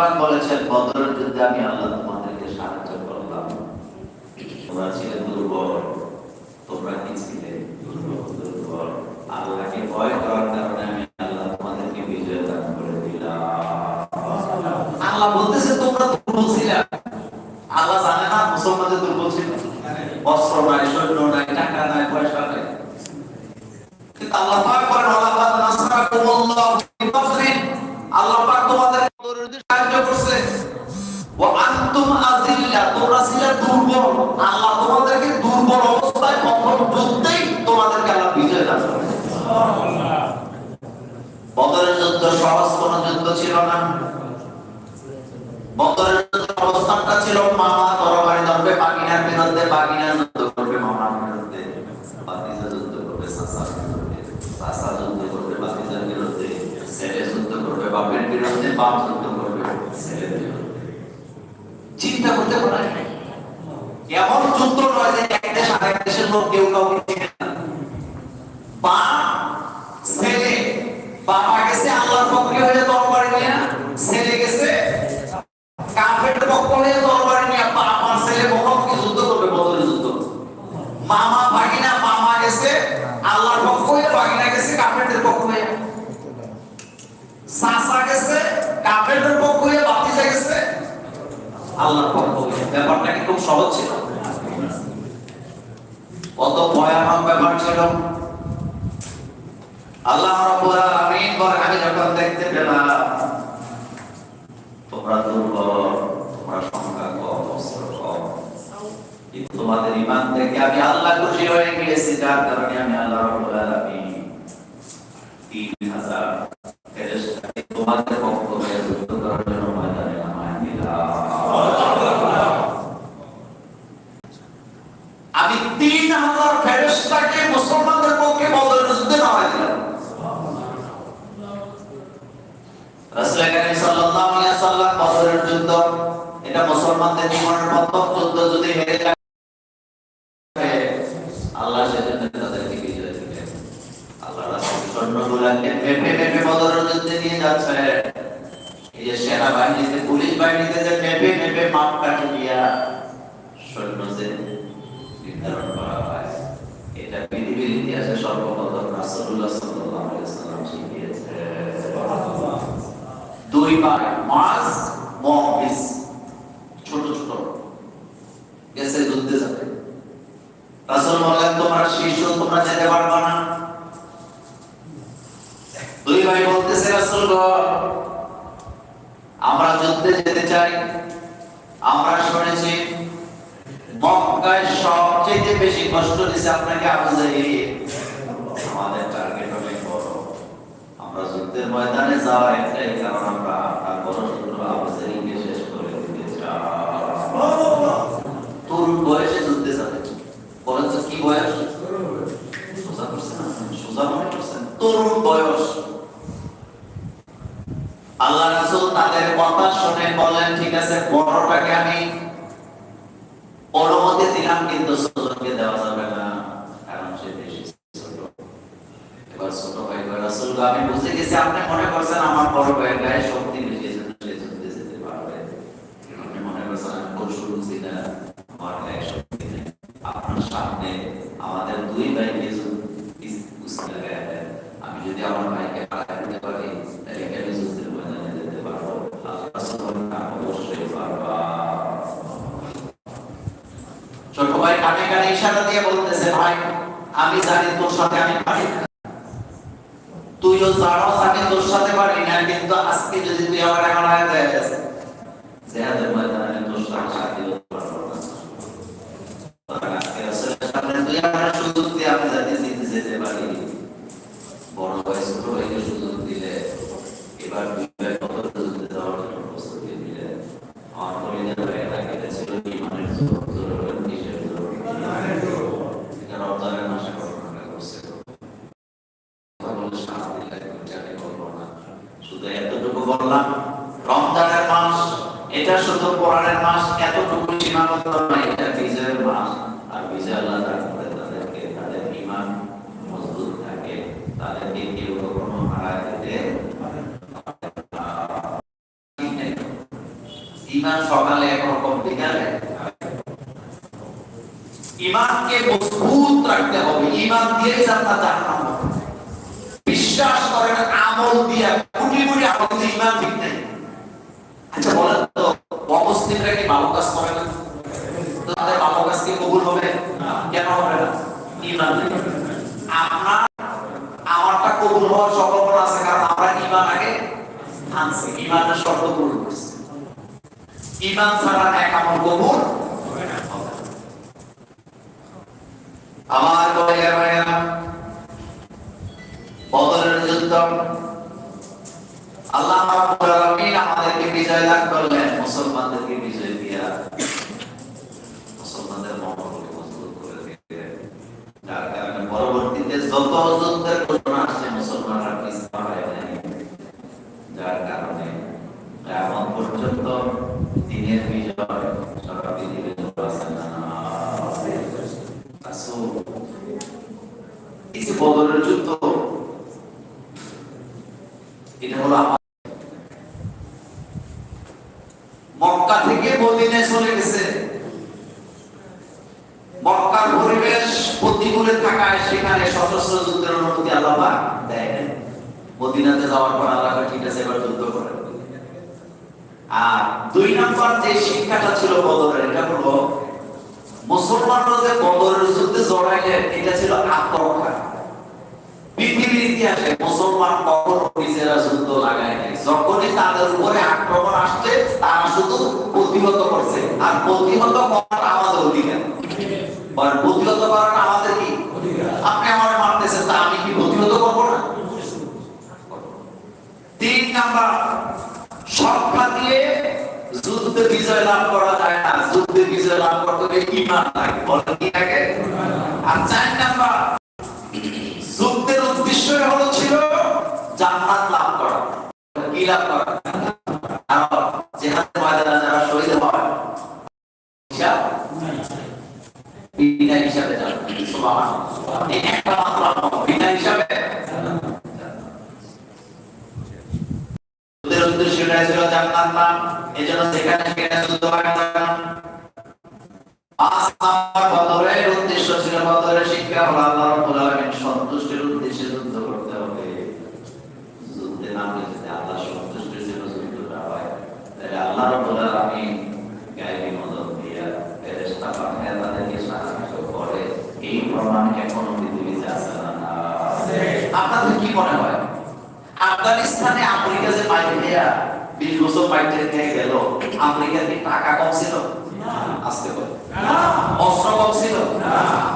পাক বলেছেন, বদরের যুদ্ধে আমি আল্লাহ তোমাদেরকে সাহায্য করলাম। তোমরা ছিলে দুর্বল, তোমরা কি ছিলে? দুর্বল। আল্লাহকে ভয় করার কারণে আমি আল্লাহ তোমাদেরকে বিজয় দান করে দিলাম। আল্লাহ বলতেছে, তোমরা দুর্বল ছিলে। আল্লাহ জানে না মুসলমানদের দুর্বল ছিল। অস্ত্র নাই, সৈন্য নাই, টাকা নাই, পয়সা নাই। কিন্তু আল্লাহ পাক বলেন, ওয়ালাকাদ নাসরাকুমুল্লাহু বিনাসরিন আল্লাহ পাক আনতুম আযিল্লা তোমরা ছিলে দুর্বল। আল্লাহ তোমাদেরকে দুর্বল অবস্থায় প্রথম যুদ্ধেই তোমাদেরকে আল্লাহ বিজয় দান বদরের যুদ্ধ সহজ কোন যুদ্ধ ছিল না। বদরের যুদ্ধের অবস্থানটা ছিল মামা তরবারি ধরবে, বাগিনার বিরুদ্ধে বাগিনা যুদ্ধ করবে মামার বিরুদ্ধে। বাতিজা যুদ্ধ করবে সাসার সাসা যুদ্ধ করবে, বাতিজার বিরুদ্ধে। ছেলে যুদ্ধ করবে, বাপের বিরুদ্ধে, বাপ যুদ্ধ করবে, ছেলের বিরুদ্ধে। চিন্তা করতে পারেন নাই এমন যুদ্ধ নয় যে এক দেশ আরেক দেশের লোক কেউ কাউকে চিনে না। বা ছেলে, বাবা গেছে আল্লাহর পক্ষে হয়ে তরবারি নিয়ে ছেলে গেছে কাফের পক্ষ হয়ে তরবারি নিয়ে বাবার ছেলে মুখোমুখি যুদ্ধ করবে বদরের যুদ্ধ মামা ভাগিনা মামা গেছে আল্লাহর পক্ষ হয়ে ভাগিনা গেছে কাফেরদের পক্ষ হয়ে সাসা গেছে কাফেরদের পক্ষ হয়ে বাতিজা গেছে আল্লাহর পক্ষ হয়ে ব্যাপারটা কি খুব সহজ ছিল কত ভয়ানক ব্যাপার ছিল আল্লাহ আমি যখন দেখতে পেলাম, তোমরা দুর্বল তোমরা সংখ্যা কম, অস্ত্র কম। কিন্তু তোমাদের ইমান থেকে আমি আল্লাহ খুশি হয়ে গিয়েছি, যার কারণে আমি আল্লাহ রাব্বুল আলামিন তিন হাজার ফেরেশতাকে তোমাদের পক্ষ হয়ে যুদ্ধ করার জন্য ময়দানে নামায় দিলাম আমি তিন হাজার ফেরেশতাকে মুসলমানদের পক্ষে বদরের যুদ্ধে নামায় দিলাম রাসূল করিম সাল্লাল্লাহু আলাইহি সাল্লাম বদরের যুদ্ধ এটা মুসলমানদের জীবনের প্রথম যুদ্ধ যদি হেরে যায় আল্লাহ সেজন্য তাদেরকে বিজয় দিলেন আল্লাহ রাসূল সৈন্যগুলোকে মেপে মেপে বদরের যুদ্ধে নিয়ে যাচ্ছে। এই যে সেনাবাহিনীতে, পুলিশ বাহিনীতে যে মেপে মেপে মাপ কাঠি দিয়া সৈন্য নির্ধারণ করা হয়, এটা পৃথিবীর ইতিহাসে সর্বপ্রথম রাসূলুল্লাহ সাল্লাল্লাহু আলাইহি শিখিয়েছে। দুই ভাই মাস মহফিজ ছোট ছোট গেছে যুদ্ধে যাবে। রাসূল বললেন, তোমরা শিশু, তোমরা যেতে পারবে না। দুই ভাই বলতেছে, রাসূল আমরা যুদ্ধে যেতে চাই। আমরা শুনেছি মক্কায় সবচেয়ে বেশি কষ্ট দিছে আপনাকে আবু আমাদের টার্গেট অনেক বড়। আমরা যুদ্ধের ময়দানে যাওয়া একটাই কারণ, আমরা আপনার বড় শত্রু আবু জাহিলকে শেষ করে দিতে চাই তরুণ বয়সে যুদ্ধে যাবে বলেন তো কি বয়স সোজা করছেন না? সোজা মনে করছেন তরুণ বয়স আল্লাহ রাসূল তাদের কথা শুনে বলেন ঠিক আছে বড়টাকে আমি অনুমতি দিলাম কিন্তু ছোটকে দেওয়া যাবে না কারণ সে বেশি ছোট এবার ছোট ভাই কয় রাসূল গো, বুঝে গেছি আপনি মনে করছেন আমার বড় ভাইয়ের গায়ে শক্তি আপনি আমি বুঝতে লাগায় দেন। আমি যদি আমার ভাইকে পাড়া দিতে পারি তাহলে কেন যুদ্ধের ময়দানে যেতে পারব? আল্লাহ রাসূল বলেন, "না, অবশ্যই পারবা। ছোট ভাই বলতেছে ভাই আমি জানি তোর সাথে আমি পারি তুইও জানোস আমি তোর সাথে পারি না, কিন্তু আজকে যদি তুই আমার হারায় দেস জেহাদের ময়দানে তোর সাথে সাথী আজকে রাসূলের সামনে তুই আমার সুযোগ দিয়ে আমি যাতে জিতে যেতে পারি। বড় ভাই ছোট সুযোগ দিলে এবার দুই ভাই কত যুদ্ধে যাওয়ার জন্য প্রস্তুতি নিলে আমার কলিজার ভাইয়েরা কেটেছিল ইমানের জোর জোর কিসের জোর এটা রমজানের মাসে ঘটনাটা ঘটছে কথা বলে শান্তি লাগে জানি বলব না শুধু এতটুকু বললাম রমজানের মাস এটা শুধু কোরআনের মাস এতটুকু সীমাবদ্ধ নয় এটা বিজয়ের মাস আর বিজয় আল্লাহ দান করে তাদেরকে তাদের ইমান মজবুত থাকে তাদেরকে কেউ কখনো হারায় দিতে পারে। ইমান সকালে একরকম বিকালে। ইমানকে মজবুত রাখতে হবে। ইমান দিয়ে জান্নাত জান্নাত বিশ্বাস করেন, আমল দিয়ে কোটি কোটি আমল দিয়ে ইমান ঠিক নাই। আচ্ছা বলেন তো, অমুসলিমরা কি ভালো কাজ করে না? তাদের ভালো কাজ কি কবুল হবে? কেন হবে না? ইমান আপনার আমারটা কবুল হওয়ার সম্ভাবনা আছে কারণ আমরা ইমান আগে আনছি ইমানের শর্ত পূরণ করছি ইমান ছাড়া এক আমল কবুল আমার যুদ্ধ। আল্লাহ আমাদেরকে বিজয় দান করলেন, মুসলমানদেরকে বিজয় দিয়া মুসলমানদের মনোবলকে করে দিলেন যার কারণে পরবর্তীতে যত যুদ্ধের ঘটনা আসছে মুসলমানরা পিছপা হয় নাই যার কারণে এমন পর্যন্ত দিনের বিজয় সারা পৃথিবীতে আছে না রাসূল এই যে যুদ্ধ এটা হলো মক্কা থেকে মদিনায় চলে গেছে। মক্কার পরিবেশ প্রতিকূলে থাকায় সেখানে সশস্ত্র যুদ্ধের অনুমতি আল্লাহ দেয় নাই। মদিনাতে যাওয়ার পর আল্লাহ ঠিক আছে, এবার যুদ্ধ করেন। আর দুই নম্বর যে শিক্ষাটা ছিল বদরের মুসলমানরা বদরের যুদ্ধে জড়াইলে, এটা ছিল আত্মরক্ষা। পৃথিবীর ইতিহাসে মুসলমান কখনো নিজেরা যুদ্ধ লাগায় নাই। যখনই তাদের উপরে আক্রমণ আসছে, তারা শুধু প্রতিহত করছে। আর প্রতিহত করার আমাদের অধিকার। আর প্রতিহত করার আমাদের কি? আপনি আমার মারতেছেন, তা আমি কি প্রতিহত করব না? তিন নাম্বার সংখ্যা দিয়ে যুদ্ধে বিজয় লাভ করা যায় না। যুদ্ধে বিজয় লাভ করতে হলে ইমান লাগে। কি আর চার নাম্বার, যুদ্ধের উদ্দেশ্য হলো ছিল জান্নাত লাভ করা। কি লাভ করা? ময়দানে যারা শহীদ হয় বিনা হিসাবে একটা মাত্র বিনা হিসাবে যুদ্ধের উদ্দেশ্য ছিল জান্নাত লাভ এজন্য সেখানে সেখানে যুদ্ধ হয় না পাঁচ নাম্বার বদরের উদ্দেশ্য ছিল বদরের শিক্ষা হলো আল্লাহ রাব্বুল আলামিন সন্তুষ্টির উদ্দেশ্যে যুদ্ধ করতে হবে যুদ্ধে নামলে যদি আল্লাহ সন্তুষ্টির জন্য যুদ্ধটা হয় তাহলে আল্লাহ রাব্বুল আলামিন গায়েবী মদত দিয়া ফেরেশতা পাঠায় তাদেরকে সাহায্য করে এই প্রমাণ এখনও পৃথিবীতে আছে না না আপনাদের কি মনে হয় আফগানিস্তানে আমেরিকা যে বাইরে দিয়া বিশ বছর বাইরে নিয়ে গেল। আমেরিকার কি টাকা কম ছিল? আসতে পারে অস্ত্র কম ছিল?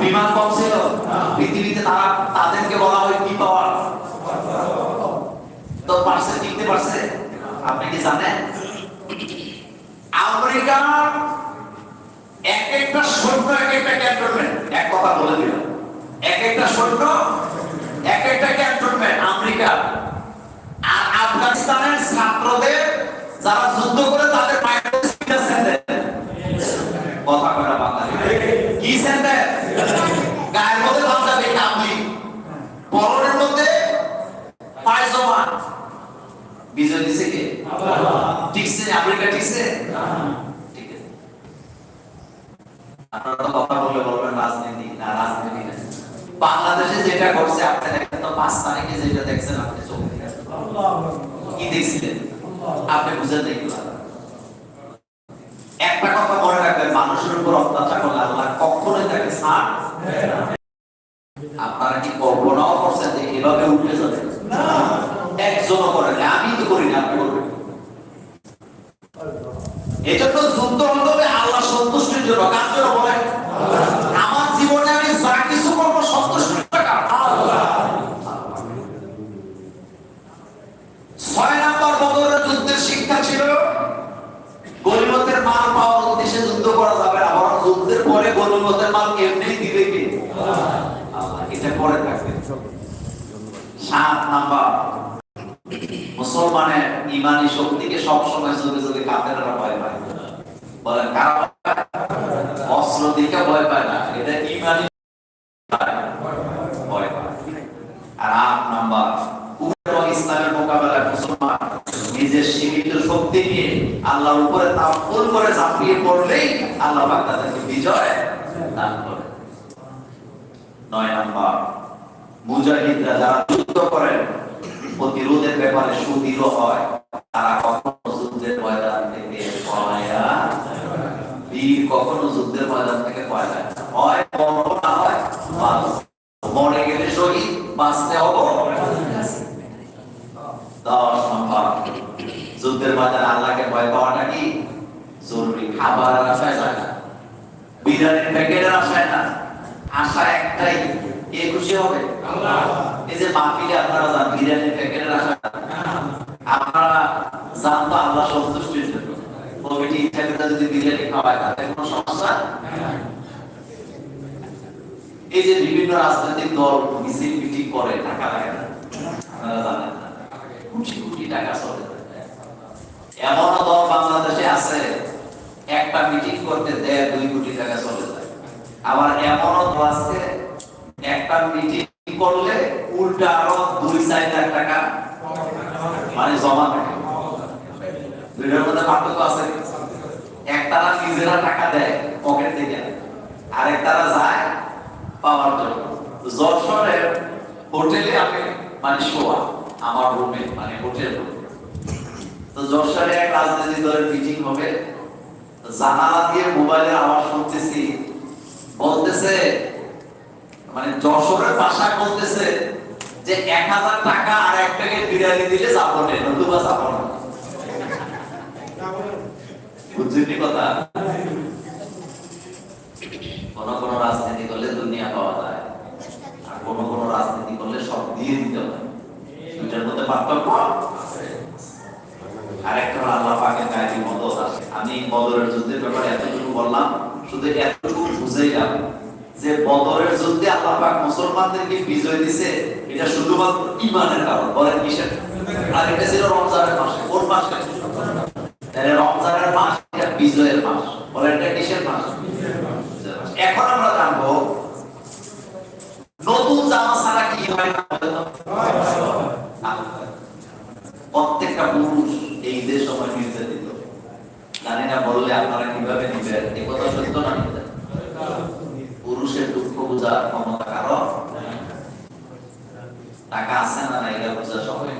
বিমান কম ছিল? পৃথিবীতে তারা তাদেরকে বলা হয় কি পাওয়ার তো পারছে টিকতে পারছে? আপনি কি জানেন? আমেরিকা এক একটা সৈন্য এক একটা ক্যান্টনমেন্ট এক কথা বলে দিল এক একটা সৈন্য এক একটা ক্যান্টনমেন্ট আমেরিকা আফগানিস্তানের ছাত্রদের যারা যুদ্ধ করে তাদের কথা কয় বাঙালি কি সেন্টার? গায়ের মধ্যে পাঞ্জাবি কামলি পরনের মধ্যে পায়জামা বিজয় দিছে কে? ঠিকছে আমেরিকা ঠিকছে ঠিক আপনারা তো বলবেন রাজনীতি। না বাংলাদেশে যেটা করছে আপনি দেখেন পাঁচ তারিখে যেটা দেখছেন, আপনি চোখে দেখেন। কি দেখছিলেন? আপনি একটা কথা মনে রাখবেন, মানুষের উপর অত্যাচার করলে আল্লাহ কখনোই তাকে ছাড় দেয় না। আপনারা কি কল্পনাও করছেন যে এভাবে উঠে যাবে একজনও করেন না, আমি তো করি না আপনি করবেন এজন্য যুদ্ধ হতে হবে আল্লাহ সন্তুষ্টির জন্য কার জন্য বলেন আমার জীবনে আমি যা কিছু করব সন্তুষ্টির টাকা ছয় নাম্বার বদরের যুদ্ধের শিক্ষা ছিল, গরিবতের মাল পাওয়ার উদ্দেশ্যে যুদ্ধ করা যাবে না, বরং যুদ্ধের পরে গরিবতের মাল এমনি দিবে কি? এটা পরে থাকবে। সাত নাম্বার, মুসলমানের ইমানি শক্তিকে সবসময় যুগে কাফেররা ভয় পায়। বলেন, কারা? অস্ত্র দিকে ভয় পায় না, এটা ইমানি ভয় পায় আর আট নাম্বার কুফর এবং ইসলামের মোকাবেলায় মুসলমান নিজের সীমিত আল্লাহর উপরে করে ঝাঁপিয়ে পড়লেই আল্লাহ বিজয় দান করে। নয় নাম্বার, মুজাহিদরা যারা যুদ্ধ করেন, প্রতিরোধের ব্যাপারে সুদৃঢ় হয়, তারা কখনো যুদ্ধের ময়দান থেকে পলায়া বীর কখনো যুদ্ধের ময়দান থেকে পলায় না। হয় মরণ না হয় বাঁচ। মরে গেলে শহীদ বাঁচতে হব দশ নম্বর যুদ্ধের ময়দানে আল্লাহকে ভয় পাওয়াটা কি জরুরি খাবার আশায় যায় না বিরিয়ানির প্যাকেটের আশায় না আশা একটাই কে খুশি হবে এই যে মাহফিলে আপনারা যান বিরিয়ানির প্যাকেটের আশা। না। আপনারা যান তো আল্লাহ সন্তুষ্টির জন্য কমিটি ইচ্ছা যদি বিরিয়ানি খাওয়ায়, তাতে কোনো সমস্যা? এই যে বিভিন্ন রাজনৈতিক দল মিছিল, মিটিং করে, টাকা লাগে না। কোটি কোটি টাকা চলে। এমন দল বাংলাদেশে আছে, একটা মিটিং করতে দেড়, দুই কোটি টাকা চলে যায়। আবার এমন দল আছে, একটা মিটিং করলে উল্টা আরও দুই চার লাখ টাকা মানে জমা থাকে মধ্যে পার্থক্য আছে। একটারা নিজেরা টাকা দেয় পকেট থেকে আরেকটারা যায় পাওয়ার জন্য। যশোরের হোটেলে আমি মানে শোয়া, আমার রুমে মানে হোটেল তো যশোরে এক রাজনৈতিক দলের মিটিং হবে। জানালা দিয়ে মোবাইলের আওয়াজ শুনতেছি। বলতেছে মানে যশোরের ভাষায় বলতেছে যে এক হাজার টাকা আর এক প্যাকেট বিরিয়ানি দিলে যাব নতুবা যাব না কি কথা? কোন কোন রাজনীতি করলে দুনিয়া পাওয়া যায়, আর কোন কোন রাজনীতি করলে সব দিয়ে দিতে হয়। দুইটার মধ্যে পার্থক্য আরেকটা হলো আল্লাহ পাকের গায়ে মদত আছে। আমি বদরের যুদ্ধের ব্যাপারে এতটুকু বললাম, শুধু এতটুকু বুঝেই গেল যে বদরের পাক মুসলমানদেরকে বিজয় দিছে, এটা শুধুমাত্র ইমানের কারণ, বলেন আর এটা ছিল রমজানের কোন তাহলে রমজানের মাস এটা বিজয়ের মাস, বলেন এটা কিসের মাস? এখন আমরা জানব, নতুন জামা ছাড়া কি হয় প্রত্যেকটা পুরুষ এই সময় নির্যাতিত। জানি না বললে আপনারা কীভাবে নিবেন, এ কথা সত্য না? পুরুষের দুঃখ বোঝার ক্ষমতা কারও? টাকা আছে না না এটা বোঝা সবাই